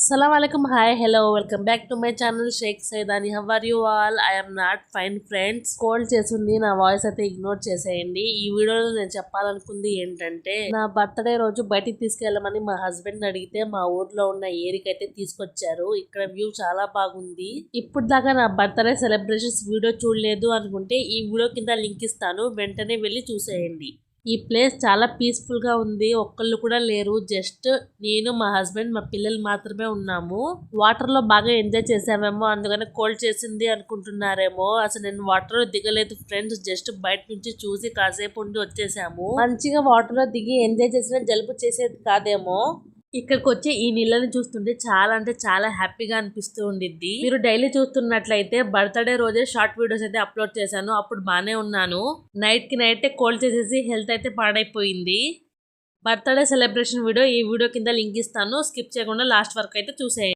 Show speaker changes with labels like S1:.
S1: Assalamu alaikum, hi, hello, welcome back to my channel Sheikh Saidani. How are you all? I am not fine friends. Cold చేసింది నా voice అయితే ignore చేసేయండి. ఈ వీడియోలో నేను చెప్పాలనుకుంది ఏంటంటే నా బర్త్డే రోజు బయటికి తీసుకెళ్ళమని మా హస్బెండ్ అడిగితే మా ఊర్లో ఉన్న ఏరికైతే తీసుకొచ్చారు. ఇక్కడ వ్యూ చాలా బాగుంది. ఇప్పుడు దాకా నా బర్త్డే సెలబ్రేషన్స్ వీడియో చూడలేదు అనుకుంటే ఈ వీడియో కింద లింక్ ఇస్తాను. వెంటనే వెళ్ళి చూసేయండి. ఈ ప్లేస్ చాలా పీస్ఫుల్గా ఉంది. ఒక్కళ్ళు కూడా లేరు. జస్ట్ నేను మా హస్బెండ్ మా పిల్లలు మాత్రమే ఉన్నాము. వాటర్లో బాగా ఎంజాయ్ చేసామేమో. అందుకని కోల్డ్ చేసింది అనుకుంటున్నారేమో. అసలు నేను వాటర్లో దిగలేదు ఫ్రెండ్స్. జస్ట్ బయట నుంచి చూసి కాసేపు ఉండి వచ్చేసాము. మంచిగా వాటర్లో దిగి ఎంజాయ్ చేసిన జలుబు చేసేది కాదేమో. ఇక్కడికి వచ్చి ఈ నీళ్ళని చూస్తుంటే చాలా అంటే చాలా హ్యాపీగా అనిపిస్తూ ఉండిద్ది. మీరు డైలీ చూస్తున్నట్లయితే బర్త్డే రోజే షార్ట్ వీడియోస్ అయితే అప్లోడ్ చేశాను. అప్పుడు బాగానే ఉన్నాను. నైట్కి నైట్ కోల్డ్ చేసేసి హెల్త్ అయితే పాడైపోయింది. బర్త్డే సెలబ్రేషన్ వీడియో ఈ వీడియో కింద లింక్ ఇస్తాను. స్కిప్ చేయకుండా లాస్ట్ వరకు అయితే చూసేయండి.